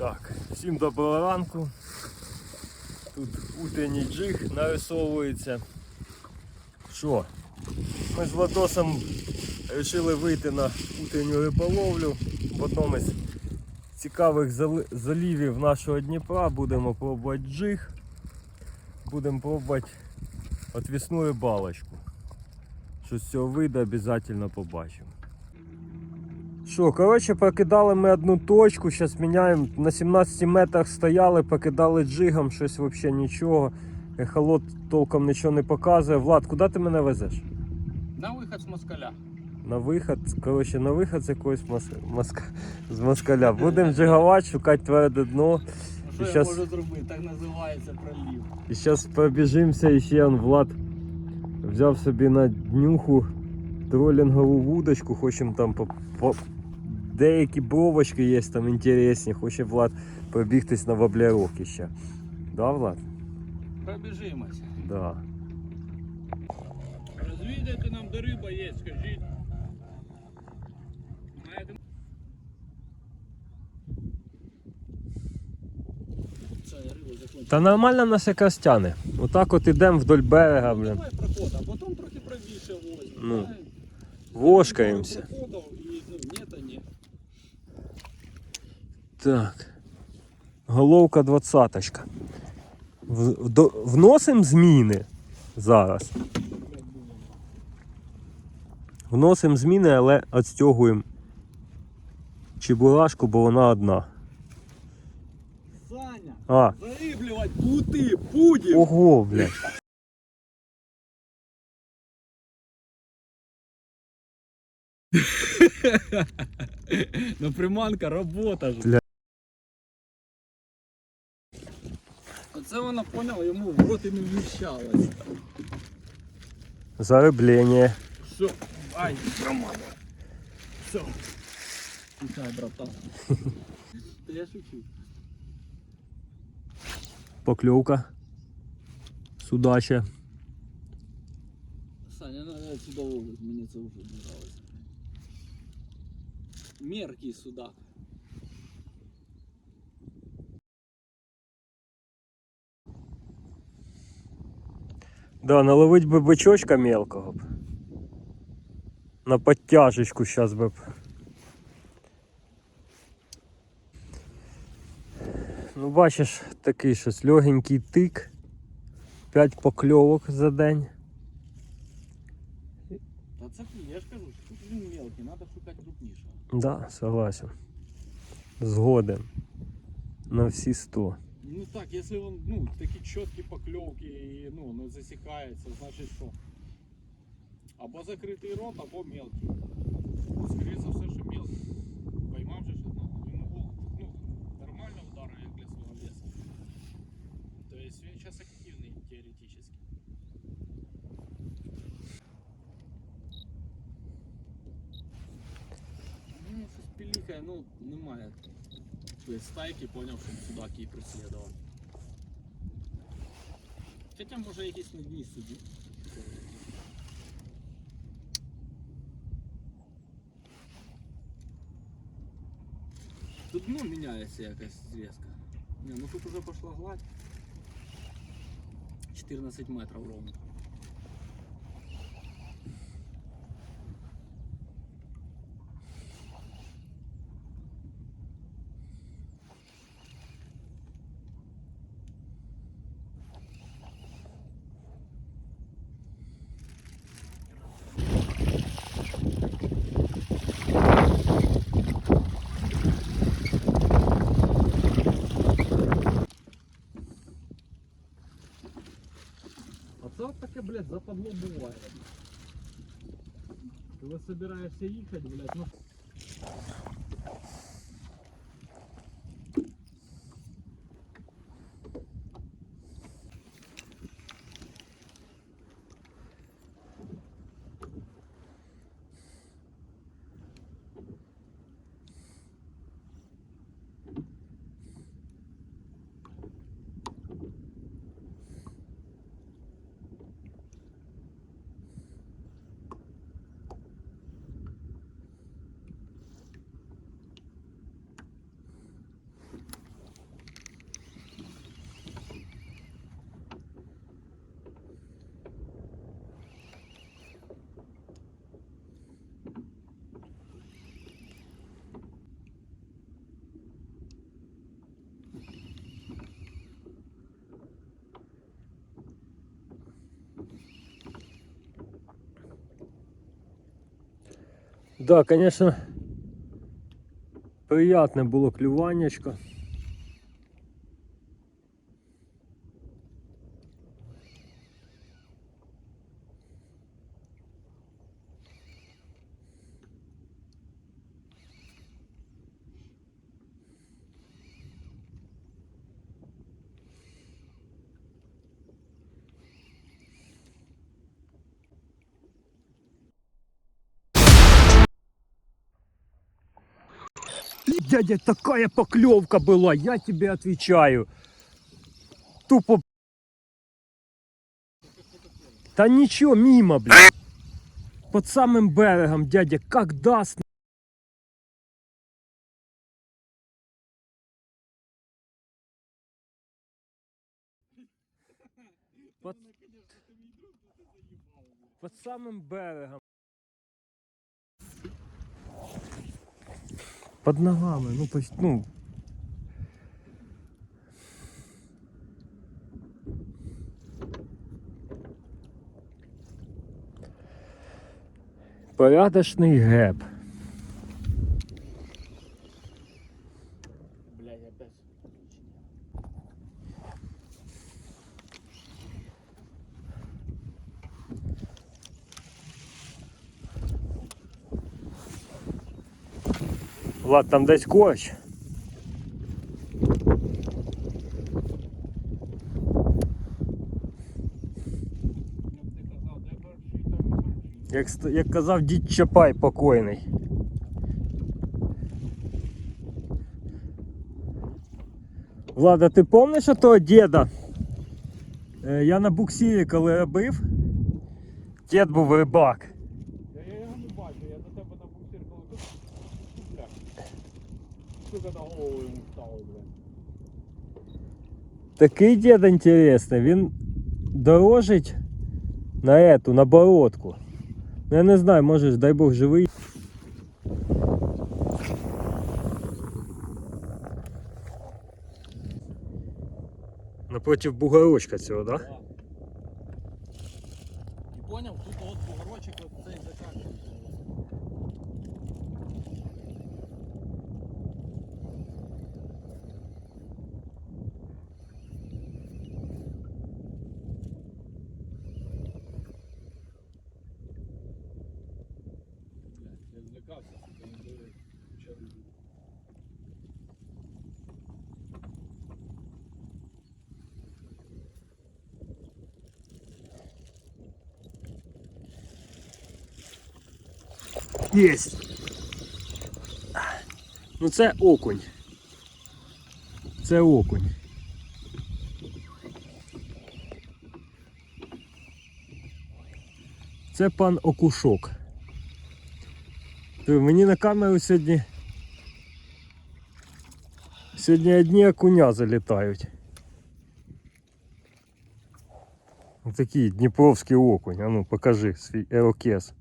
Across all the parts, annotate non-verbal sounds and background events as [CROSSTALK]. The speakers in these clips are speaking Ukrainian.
Так, всім доброго ранку. Тут утренній джиг нарисовується. Що? Ми з Владосом вирішили вийти на утренню риболовлю в одному із цікавих залівів нашого Дніпра. Будемо пробувати джиг. Будемо пробувати отвісну рибалочку. Що з цього вийде, обов'язково побачимо. Що, коротше, покидали ми одну точку, зараз міняємо. На 17 метрах стояли, покидали джигом, щось взагалі нічого. Ехолот толком нічого не показує. Влад, куди ти мене везеш? На виход з москаля. На виход, коротше, на виход з якогось мос... моска... з москаля. Будемо джигувати, шукати тверде дно. Що я щас- можу зробити? Так називається пролів. І зараз пробіжимося і ще он Влад взяв собі на днюху тролінгову вудочку, хочемо там по, по... деякі бровочки є там інтересні, хоче Влад пробігтись на воблярок ще. Да, Влад? Пробіжимося. Да. Розвідайте нам, де риба є, скажіть. Та нормально нас якраз тяне. Отак от ідемо вдоль берега, блін. Давай проход, а потім трохи правіше возьмемо. Ну. Вошкаємося. Проходов і, ну, ні, та ні. Так. Головка двадцяточка. В, вносимо зміни зараз. Вносимо зміни, але відстягуємо чебурашку, бо вона одна. Саня, А, зариблювати пути будем. ого, блядь. [LAUGHS] Ну приманка, робота ж. Це вона поняла, йому в рот і не вміщалась. Зарубление. Все. Ай, громада. Все. Вітаю, братан. Та [LAUGHS] я шучу. Поклевка. Судача. Саня, ну я чудово, мені це вже нравилось. Меркий судак. Да, наловить би бичочка мелкого б. На подтяжечку зараз би. б. Ну, бачиш, такий щось легенький тик. 5 покльовок за день. Та це я ж кажу, тут він мелкий, надо шукати крупнішого. Да, согласен. Згоден. На всі 100. Ну так, если он, ну, такі чіткі покльовки і ну, не засікається, значить що? Або закритий рот, або мелкий. Ну, Скоріше за все, що мелкий. Поймав же ж одного. Він був, ну, нормально ударив як для свого веса. Тобто він зараз активний теоретично. Ну, щось пілікає, ну, немає. Тобто стайки поняв, що судак її преслідував. Хоча може якісь на дні сидить. Тут дно міняється якось різко. Не, ну тут уже пошла гладь. 14 метрів ровно. Блядь, западло собираешься ехать, блядь, ну. Да, конечно, приятне було клюваннячко. Дядя, такая поклевка была, я тебе отвечаю. Тупо. Та ничего, мимо, блядь. Под самым берегом, дядя, как даст. Под, под самым берегом. Под ногами, ну почти, ну. Порядочний геп. Влад, там десь і. Як, як казав дід Чапай покойний. Влада, ти пам'ятаєш того діда? Е, Я на буксирі, коли робив, дід був рибак. Я, я його не бачу, я до тебе на буксир коли тут. Бля. Сука на голову йому стало, бля. Такий дід інтересний, він дорожить на эту, на бородку. Ну, я не знаю, може, дай Бог живий. Напротив бугорочка цього, так? Да? Да. І поняв, тут от бугорочок от цей заканчується. Блядь, я злякався, сука, не дивись. Почали Єсть. Ну це окунь. Це окунь. Це пан окушок. Мені на камеру сьогодні. Сьогодні одні окуня залітають. Такий дніпровський окунь. А ну покажи свій ерокез.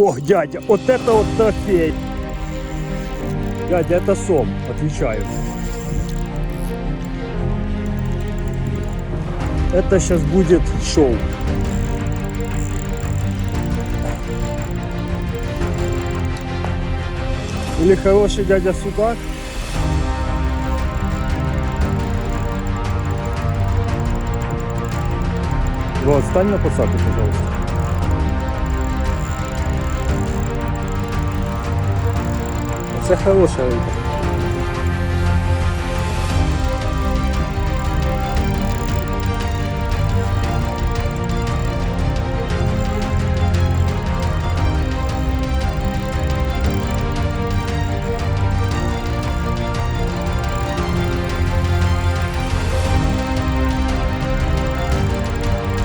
Ох, дядя, вот это вот трофей. Дядя, это сом, отвечаю. Это сейчас будет шоу. Или хороший дядя судак. Вот, стань на посадку, пожалуйста. це хороша рибка.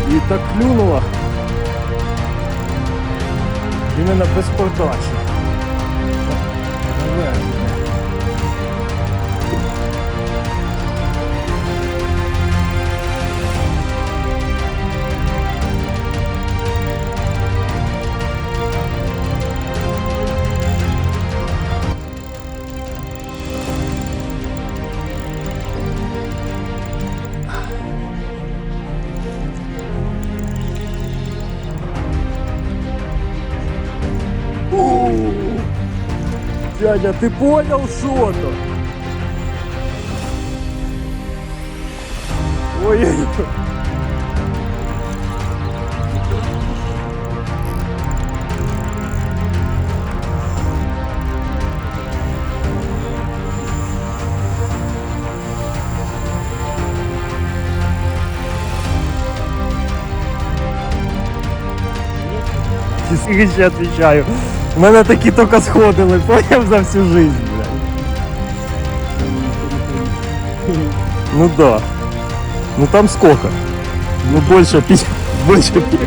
І так клюнуло. Іменно без подачі. Дядя, ты понял, что то? Ой-ой-ой. Скільки ще відповідаю. Мене такі тільки сходили, поняв за всю жизнь, блядь. Ну да. Ну там сколько? Ну больше пи... [LAUGHS] Больше пи...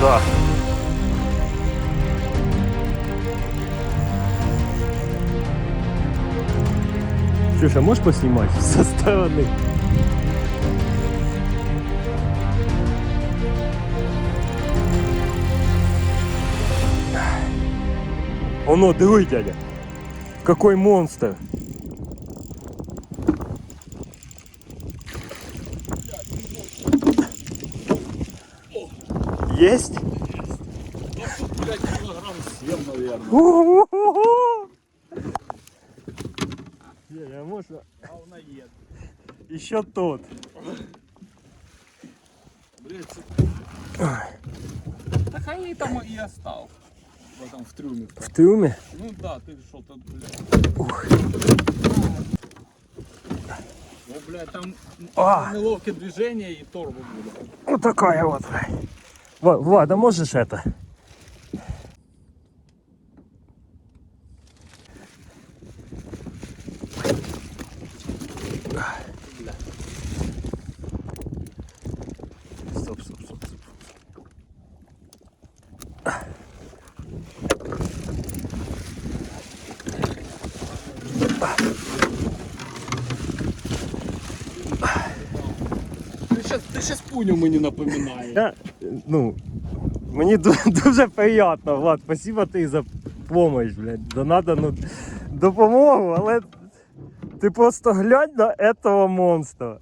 Да. Ксюша, можешь поснимать [LAUGHS] со стороны? Оно, диви, дядя. Какой монстр. Есть? Блядь, килограмм 7, наверное. Дядя, а можно Говноед. еще тот? Блядь. Так а я там и остал. В этом в трюме. В трюме? Ну да, ты что-то, блядь. Ух. Ну, блядь, там А. неловкие движения и торбу будет. Вот такая вот. Ва- Влада, можешь это? Сейчас, ты сейчас пуню мені напоминає. Я, ну, мені ду- [LAUGHS] дуже приємно, Влад, спасибо ти за допомогу, блядь. Да ну, допомогу, але ти просто глянь на этого монстра.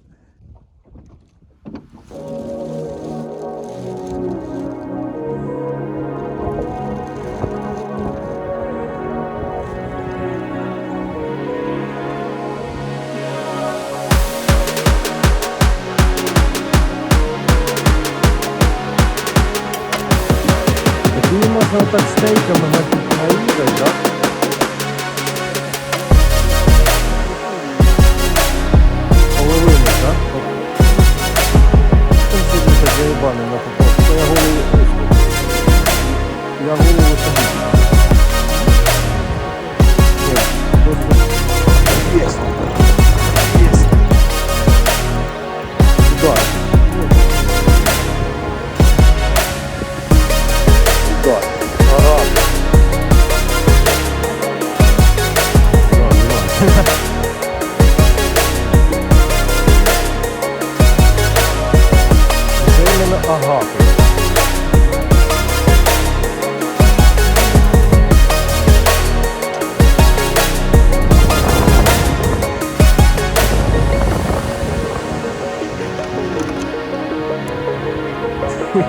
Блядь,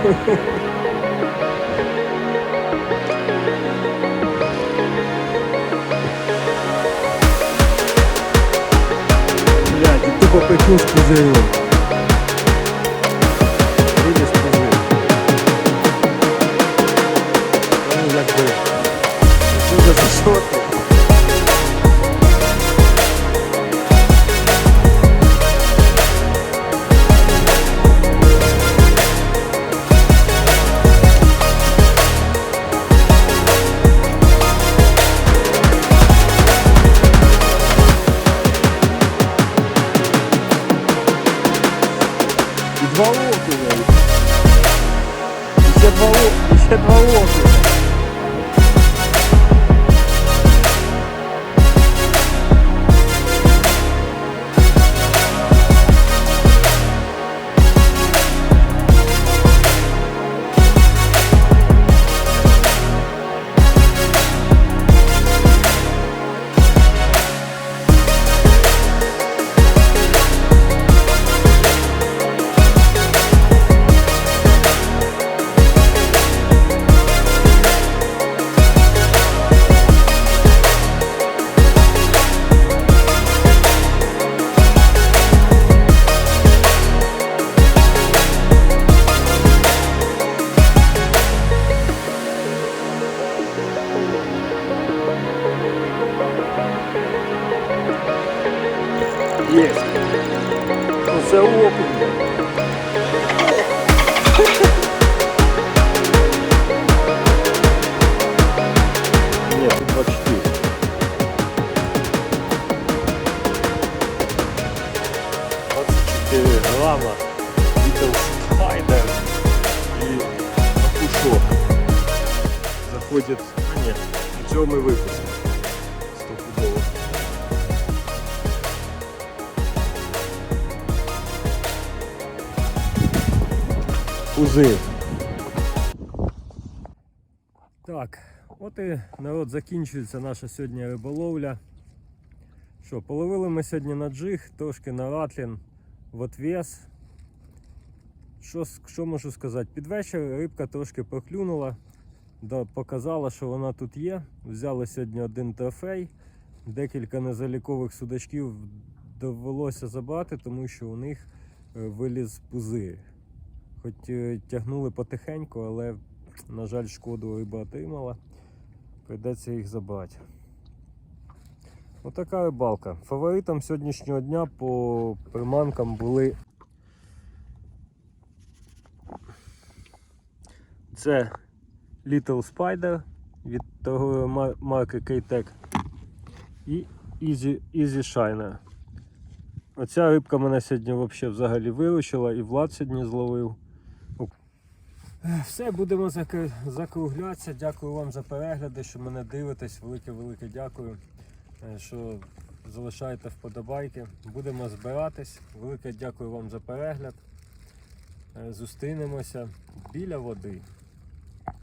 і тупо пекін з Ничего мы выпустим. Стопудово. Узи. Так, от і народ закінчується наша сьогодні риболовля. Що, половили ми сьогодні на джиг, трошки на ратлін в отвес. Що, що можу сказати? Під вечір рибка трошки проклюнула, да, показала, що вона тут є. Взяли сьогодні один трофей, декілька незалікових судачків довелося забрати, тому що у них е, виліз пузир. Хоч е, тягнули потихеньку, але, на жаль, шкоду риба отримала. Прийдеться їх забрати. Отака рибалка. Фаворитом сьогоднішнього дня по приманкам були. Це Little Spider від торгової марки K-Tech і Easy, Easy Shiner. Оця рибка мене сьогодні взагалі виручила і Влад сьогодні зловив. Все, будемо закруглятися. Дякую вам за перегляди, що мене дивитесь. Велике-велике дякую, е, що залишаєте вподобайки. Будемо збиратись. Велике дякую вам за перегляд. Е, Зустрінемося біля води.